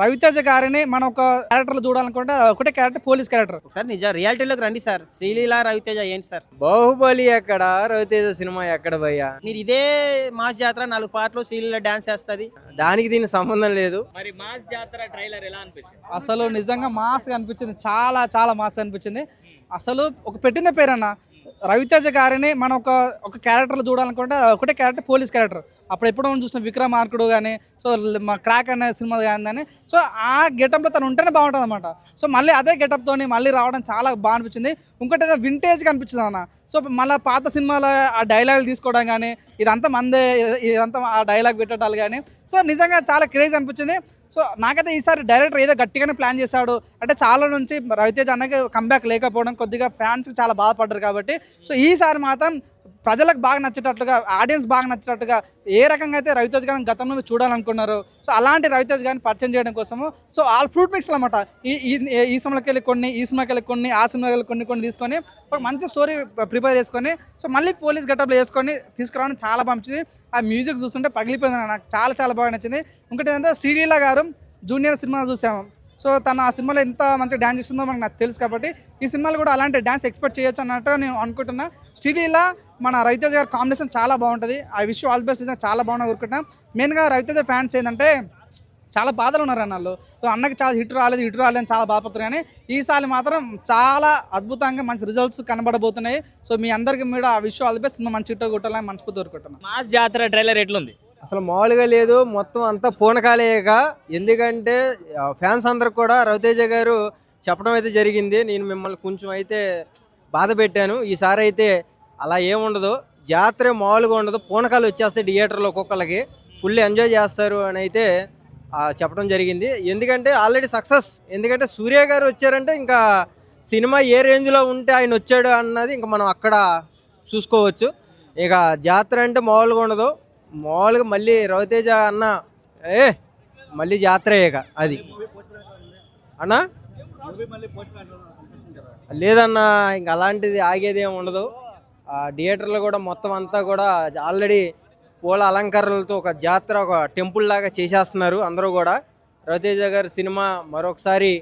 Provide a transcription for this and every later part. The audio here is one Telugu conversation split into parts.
రవితేజ గారిని మనం ఒక క్యారెక్టర్ చూడాలనుకుంటే ఒకటే క్యారెక్టర్ పోలీస్ క్యారెక్టర్ ఒకసారి నిజ రియాలిటీలోకి రండి సార్. శ్రీలీల రవితేజ ఏంటి సార్? బాహుబలి ఎక్కడ? రవితేజ సినిమా ఎక్కడ భయ్యా? మీరు ఇదే మాస్ జాతర నాలుగు పాటలు శ్రీలీల డాన్స్ చేస్తుంది. దానికి దీనికి సంబంధం లేదు. మరి మాస్ జాతర ట్రైలర్ ఎలా అనిపించింది? అసలు నిజంగా మాస్ అనిపించింది. చాలా చాలా మాస్ అనిపించింది. అసలు ఒక పెట్టిన పేరన్న రవితేజ గారిని మనం ఒక ఒక క్యారెక్టర్ చూడాలనుకుంటే ఒకటే క్యారెక్టర్ పోలీస్ క్యారెక్టర్ అప్పుడు ఎప్పుడో మనం చూసిన విక్రమార్కుడు కానీ సో మా క్రాక్ అనే సినిమా కానీ సో ఆ గెటప్లో తను ఉంటేనే బాగుంటుంది అనమాట సో మళ్ళీ అదే గెటప్తోని మళ్ళీ రావడం చాలా బాగా అనిపించింది. ఇంకోటి ఏదో వింటేజ్గా అనిపించింది అన్న. సో మళ్ళీ పాత సినిమాలో ఆ డైలాగ్ తీసుకోవడం కానీ ఇదంతా మందే ఇదంతా ఆ డైలాగ్ పెట్టడాలు కానీ సో నిజంగా చాలా క్రేజ్ అనిపించింది. సో నాకైతే ఈసారి డైరెక్టర్ ఏదో గట్టిగానే ప్లాన్ చేశాడు. అంటే చాలా నుంచి రవితేజ అన్నకి కంబ్యాక్ లేకపోవడం కొద్దిగా ఫ్యాన్స్ చాలా బాధపడ్డారు కాబట్టి సో ఈసారి మాత్రం ప్రజలకు బాగా నచ్చేటట్లుగా ఆడియన్స్ బాగా నచ్చేటట్టుగా ఏ రకంగా అయితే రవితేజ్ గారిని గతంలో మీరు చూడాలనుకున్నారు సో అలాంటి రవితేజ్ గారిని పరిచయం చేయడం కోసము సో ఆల్ ఫ్రూట్ మిక్స్ అనమాట ఈ ఈ- సినిమాకి వెళ్ళి కొన్ని ఈ సినిమాకి వెళ్ళి కొన్ని ఆ సినిమాకి వెళ్ళి కొన్ని కొన్ని తీసుకొని ఒక మంచి స్టోరీ ప్రిపేర్ చేసుకొని సో మళ్ళీ పోలీస్ గెటప్లో వేసుకొని తీసుకురావడం చాలా మంచిది ఆ మ్యూజిక్ చూస్తుంటే పగిలిపోయింది నాకు చాలా చాలా బాగా నచ్చింది. ఇంకోటి ఏంటంటే శ్రీలీల గారు జూనియర్ సినిమా చూసాము. సో తను ఆ సినిమాలో ఎంత మంచిగా డ్యాన్స్ చేస్తుందో మనకు నాకు తెలుసు కాబట్టి ఈ సినిమాలో కూడా అలాంటి డ్యాన్స్ ఎక్స్పెక్ట్ చేయొచ్చు అన్నట్టు నేను అనుకుంటున్నా. శ్రీలీల మన రవితేజ గారి కాంబినేషన్ చాలా బాగుంటుంది. ఆ విషయం ఆల్ బెస్ట్ నిజంగా చాలా బాగున్నా కోరుకుంటున్నా మెయిన్గా రవితేజ ఫ్యాన్స్ ఏంటంటే చాలా బాధలు ఉన్నారు అన్నాళ్ళు. సో అన్నకి చాలా హిట్ రాలేదు హిట్ రాలేదు చాలా బాధపడుతున్నారు కానీ ఈసారి మాత్రం చాలా అద్భుతంగా మంచి రిజల్ట్స్ కనబడబోతున్నాయి. సో మీ అందరికీ మీరు ఆ విషయం ఆల్ బెస్ట్. సినిమా మంచి హిట్ కొట్టాలని మనస్ఫూర్తి కోరుకుంటున్నాను మాస్ జాతర ట్రైలర్ ఎట్లుంది? అసలు మామూలుగా లేదు. మొత్తం అంతా పూనకాలేక ఎందుకంటే ఫ్యాన్స్ అందరికి కూడా రవితేజ గారు చెప్పడం అయితే జరిగింది. నేను మిమ్మల్ని కొంచెం అయితే బాధ పెట్టాను. ఈసారి అయితే అలా ఏముండదు జాతర మామూలుగా ఉండదు. పూనకాలు వచ్చేస్తాయి థియేటర్లో ఒక్కొక్కరికి ఫుల్ ఎంజాయ్ చేస్తారు అని అయితే చెప్పడం జరిగింది. ఎందుకంటే ఆల్రెడీ సక్సెస్. ఎందుకంటే సూర్య గారు వచ్చారంటే ఇంకా సినిమా ఏ రేంజ్లో ఉంటే ఆయన వచ్చాడు అన్నది ఇంకా మనం అక్కడ చూసుకోవచ్చు. ఇక జాతర అంటే మామూలుగా ఉండదు. మామూలుగా మళ్ళీ రవితేజ అన్న ఏ మళ్ళీ జాతర ఇక అది. అన్నా? లేదన్నా ఇంక అలాంటిది ఆగేది ఏమి ఉండదు. ఆ థియేటర్లో కూడా మొత్తం అంతా కూడా ఆల్రెడీ పూల అలంకరణలతో ఒక జాతర ఒక టెంపుల్ లాగా చేసేస్తున్నారు అందరూ కూడా. రవితేజ గారి సినిమా మరొకసారి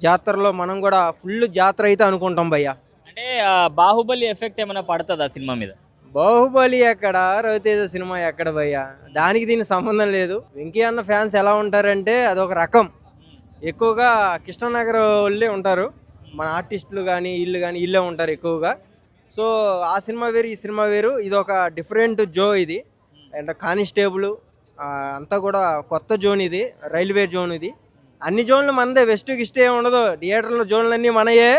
జాతరలో మనం కూడా ఫుల్ జాతర అయితే అనుకుంటాం భయ్యా. అంటే బాహుబలి ఎఫెక్ట్ ఏమైనా పడుతుందా సినిమా మీద? బాహుబలి ఎక్కడ? రవితేజ సినిమా ఎక్కడ భయ్యా? దానికి దీనికి సంబంధం లేదు. వెంకీ అన్న ఫ్యాన్స్ ఎలా ఉంటారంటే అదొక రకం. ఎక్కువగా కృష్ణనగర్ వాళ్ళే ఉంటారు. మన ఆర్టిస్టులు కానీ ఇల్లు కానీ ఇల్లే ఉంటారు ఎక్కువగా. సో ఆ సినిమా వేరు ఈ సినిమా వేరు. ఇది ఒక డిఫరెంట్ జో ఇది. అండ్ కానిస్టేబుల్ అంతా కూడా కొత్త జోన్ ఇది. రైల్వే జోన్ ఇది. అన్ని జోన్లు మనదే. వెస్ట్ గిస్ట్ ఏమి ఉండదు. థియేటర్లో జోన్లు అన్నీ మనయే.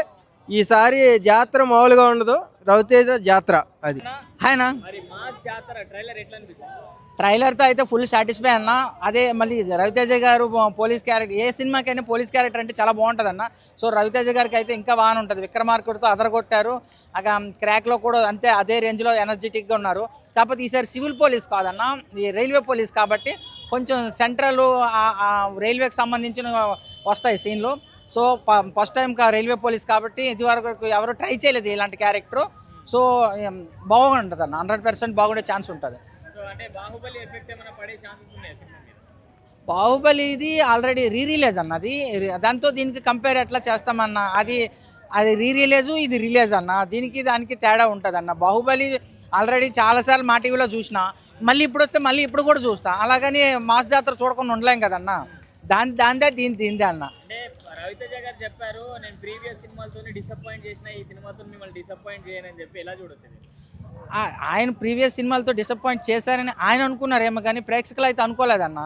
ఈసారి జాతర మామూలుగా ఉండదు. రవితేజ జాతర అది. హాయ్ అన్న. మరి మాస్ జాతర ట్రైలర్ ఎట్లా అనిపించింది ట్రైలర్తో అయితే ఫుల్ సాటిస్ఫై అన్న. అదే మళ్ళీ రవితేజ గారు పోలీస్ క్యారెక్టర్ ఏ సినిమాకైనా పోలీస్ క్యారెక్టర్ అంటే చాలా బాగుంటుంది అన్న. సో రవితేజ గారికి అయితే ఇంకా బాగానే ఉంటుంది. విక్రమార్కుడితో అదరగొట్టారు. అక క్రాక్లో కూడా అంతే అదే రేంజ్లో ఎనర్జెటిక్గా ఉన్నారు. కాకపోతే ఈసారి సివిల్ పోలీస్ కాదన్న. ఈ రైల్వే పోలీస్ కాబట్టి కొంచెం సెంట్రల్ రైల్వేకి సంబంధించిన వస్తాయి సీన్లు so first time railway police కాబట్టి ఇదివరకు ఎవరు ట్రై చేయలేదు ఇలాంటి క్యారెక్టర్. సో బాగుంటుంది అన్న హండ్రెడ్ పర్సెంట్ బాగుండే ఛాన్స్ ఉంటుంది. బాహుబలి ఇది ఆల్రెడీ రీ రిలీజ్ అన్నది దాంతో దీనికి కంపేర్ ఎట్లా చేస్తామన్న అది అది రీ రిలీజ్ ఇది రిలీజ్ అన్న. దీనికి దానికి తేడా ఉంటుంది అన్న బాహుబలి ఆల్రెడీ చాలాసార్లు మా టీవీలో చూసిన. మళ్ళీ ఇప్పుడు వస్తే మళ్ళీ ఇప్పుడు కూడా చూస్తా. అలాగని మాస్ జాతర చూడకుండా ఉండలేం కదన్న. దాని దాందే దీని దీందే అన్న. రవితేజ గారు చెప్పారు నేను ప్రీవియస్ సినిమాలతో డిసప్పాయింట్ చేసిన ఈ సినిమాతో మిమ్మల్ని డిసప్పాయింట్ చేయనని చెప్పి ఎలా చూడొచ్చు ఆయన ప్రీవియస్ సినిమాలతో డిసప్పాయింట్ చేశారని ఆయన అనుకున్నారేమో కానీ ప్రేక్షకులు అయితే అనుకోలేదన్న.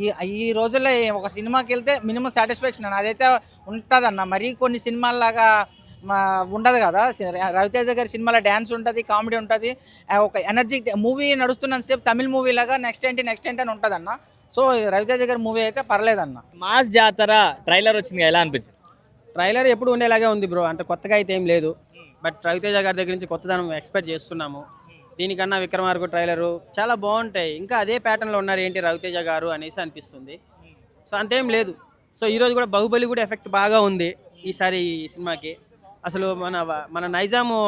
ఈ ఈ రోజుల్లో ఒక సినిమాకి వెళ్తే మినిమం సాటిస్ఫాక్షన్ అన్న. అదైతే ఉంటుందన్న. మరీ కొన్ని సినిమాల్లాగా ఉండదు కదా. రవితేజ గారి సినిమాలో డ్యాన్స్ ఉంటుంది కామెడీ ఉంటుంది. ఒక ఎనర్జీ మూవీ నడుస్తున్నంతసేపు తమిళ మూవీ లాగా నెక్స్ట్ ఏంటి నెక్స్ట్ ఏంటి అని ఉంటుందన్న. సో రవితేజ గారి మూవీ అయితే పర్లేదన్న. మాస్ జాతర ట్రైలర్ వచ్చింది ఎలా అనిపించింది? ట్రైలర్ ఎప్పుడు ఉండేలాగే ఉంది బ్రో అంటే కొత్తగా అయితే ఏం లేదు. బట్ రవితేజ గారి దగ్గర నుంచి కొత్తదనం ఎక్స్పెక్ట్ చేస్తున్నాము. దీనికన్నా విక్రమార్కు ట్రైలరు చాలా బాగుంటాయి. ఇంకా అదే ప్యాటర్న్లో ఉన్నారు ఏంటి రవితేజ గారు అనేసి అనిపిస్తుంది. సో అంతేం లేదు. సో ఈరోజు కూడా బాహుబలి కూడా ఎఫెక్ట్ బాగా ఉంది ఈసారి ఈ సినిమాకి. అసలు మన మన నైజాము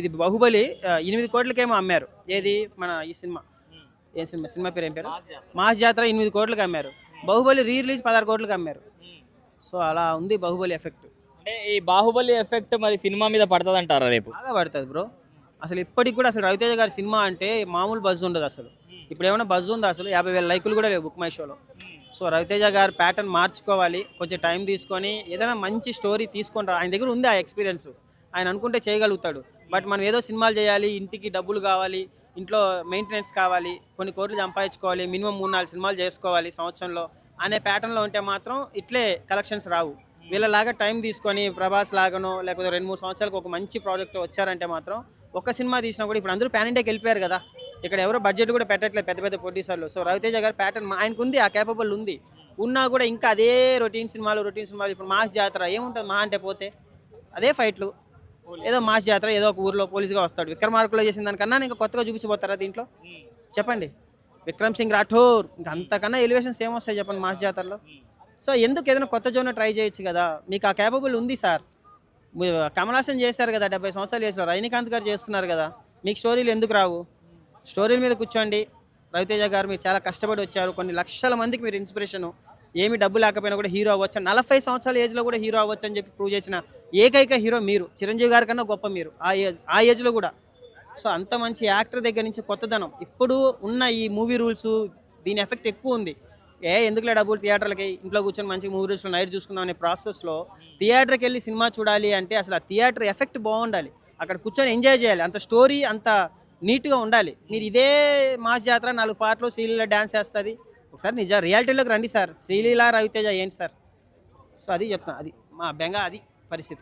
ఇది బాహుబలి ఎనిమిది కోట్లకేమో అమ్మారు. ఏది? మన ఈ సినిమా. ఏం సినిమా? సినిమా పేరు ఏం పేరు? మాస్ జాతర. ఎనిమిది కోట్లకి అమ్మారు బాహుబలి రీ రిలీజ్ పదహారు కోట్లకు అమ్మారు సో అలా ఉంది బాహుబలి ఎఫెక్ట్. అంటే ఈ బాహుబలి ఎఫెక్ట్ మరి సినిమా మీద పడుతుంది అంటారా రేపు? బాగా పడుతుంది బ్రో. అసలు ఇప్పటికి కూడా అసలు రవితేజ గారి సినిమా అంటే మామూలు బజ్ ఉండదు అసలు. ఇప్పుడు ఏమైనా బజ్ ఉందా అసలు? యాభై వేల లైకులు కూడా లేవు బుక్ మై షోలో. సో రవితేజ గారి ప్యాటర్న్ మార్చుకోవాలి కొంచెం టైం తీసుకొని ఏదైనా మంచి స్టోరీ తీసుకొని రా ఆయన దగ్గర ఉంది ఆ ఎక్స్పీరియన్స్. ఆయన అనుకుంటే చేయగలుగుతాడు. బట్ మనం ఏదో సినిమాలు చేయాలి ఇంటికి డబ్బులు కావాలి ఇంట్లో మెయింటెనెన్స్ కావాలి కొన్ని కోట్లు సంపాదించుకోవాలి మినిమం మూడు నాలుగు సినిమాలు చేసుకోవాలి సంవత్సరంలో అనే ప్యాటర్న్లో ఉంటే మాత్రం ఇట్లే కలెక్షన్స్ రావు. వీళ్ళలాగా టైం తీసుకొని ప్రభాస్ లాగానో లేకపోతే రెండు మూడు సంవత్సరాలకు ఒక మంచి ప్రాజెక్ట్ వచ్చారంటే మాత్రం ఒక సినిమా తీసినా కూడా ఇప్పుడు అందరూ ప్యాన్ ఇండియాకి వెళ్ళిపోయారు కదా. ఇక్కడ ఎవరో బడ్జెట్ కూడా పెట్టట్లేదు పెద్ద పెద్ద ప్రొడ్యూసర్లు సో రవితేజ గారి ప్యాటర్న్ ఆయనకు ఉంది ఆ కేపబుల్ ఉంది. ఉన్నా కూడా ఇంకా అదే రొటీన్ సినిమాలు రొటీన్ సినిమాలు ఇప్పుడు మాస్ జాతర ఏముంటుంది మా అంటే పోతే? అదే ఫైట్లు ఏదో మాస్ జాతర ఏదో ఒక ఊర్లో పోలీసుగా వస్తాడు. విక్రమార్కులో చేసిన దానికన్నా ఇంకా కొత్తగా చూపించిపోతారా దీంట్లో? చెప్పండి. విక్రమ్ సింగ్ రాఠోర్ ఇంకా అంతకన్నా ఎలివేషన్స్ ఏమొస్తాయి చెప్పండి మాస్ జాతరలో? సో ఎందుకు ఏదైనా కొత్త జోన్ ట్రై చేయొచ్చు కదా? మీకు ఆ క్యాపబుల్ ఉంది సార్. మీరు కమల్ హాసన్ చేశారు కదా డెబ్బై సంవత్సరాలు చేశారు రజనీకాంత్ గారు చేస్తున్నారు కదా. మీకు స్టోరీలు ఎందుకు రావు? స్టోరీల మీద కూర్చోండి. రవితేజ గారు మీరు చాలా కష్టపడి వచ్చారు. కొన్ని లక్షల మందికి మీరు ఇన్స్పిరేషను ఏమి డబ్బు లేకపోయినా కూడా హీరో అవ్వచ్చు. నలభై సంవత్సరాల ఏజ్లో కూడా హీరో అవ్వచ్చు అని చెప్పి ప్రూవ్ చేసిన ఏకైక హీరో మీరు. చిరంజీవి గారి కన్నా గొప్ప మీరు. ఆ ఏజ్ ఆ ఏజ్లో కూడా. సో అంత మంచి యాక్టర్ దగ్గర నుంచి కొత్తదనం. ఇప్పుడు ఉన్న ఈ మూవీ రూల్స్ దీని ఎఫెక్ట్ ఎక్కువ ఉంది. ఏ ఎందుకులే డబ్బులు థియేటర్లకి ఇంట్లో కూర్చొని మంచి మూవీ రూల్స్లో నైట్ చూసుకుందాం అనే ప్రాసెస్లో థియేటర్కి వెళ్ళి సినిమా చూడాలి అంటే అసలు ఆ థియేటర్ ఎఫెక్ట్ బాగుండాలి. అక్కడ కూర్చొని ఎంజాయ్ చేయాలి. అంత స్టోరీ అంత నీట్గా ఉండాలి. మీరు ఇదే మాస్ జాతర నాలుగు పాటలు సీల్లో డ్యాన్స్ చేస్తుంది ఒకసారి నిజ రియాలిటీలోకి రండి సార్. శ్రీలీల రవితేజ ఏంటి సార్? సో అది చెప్తాను అది మా బెంగ అది పరిస్థితి.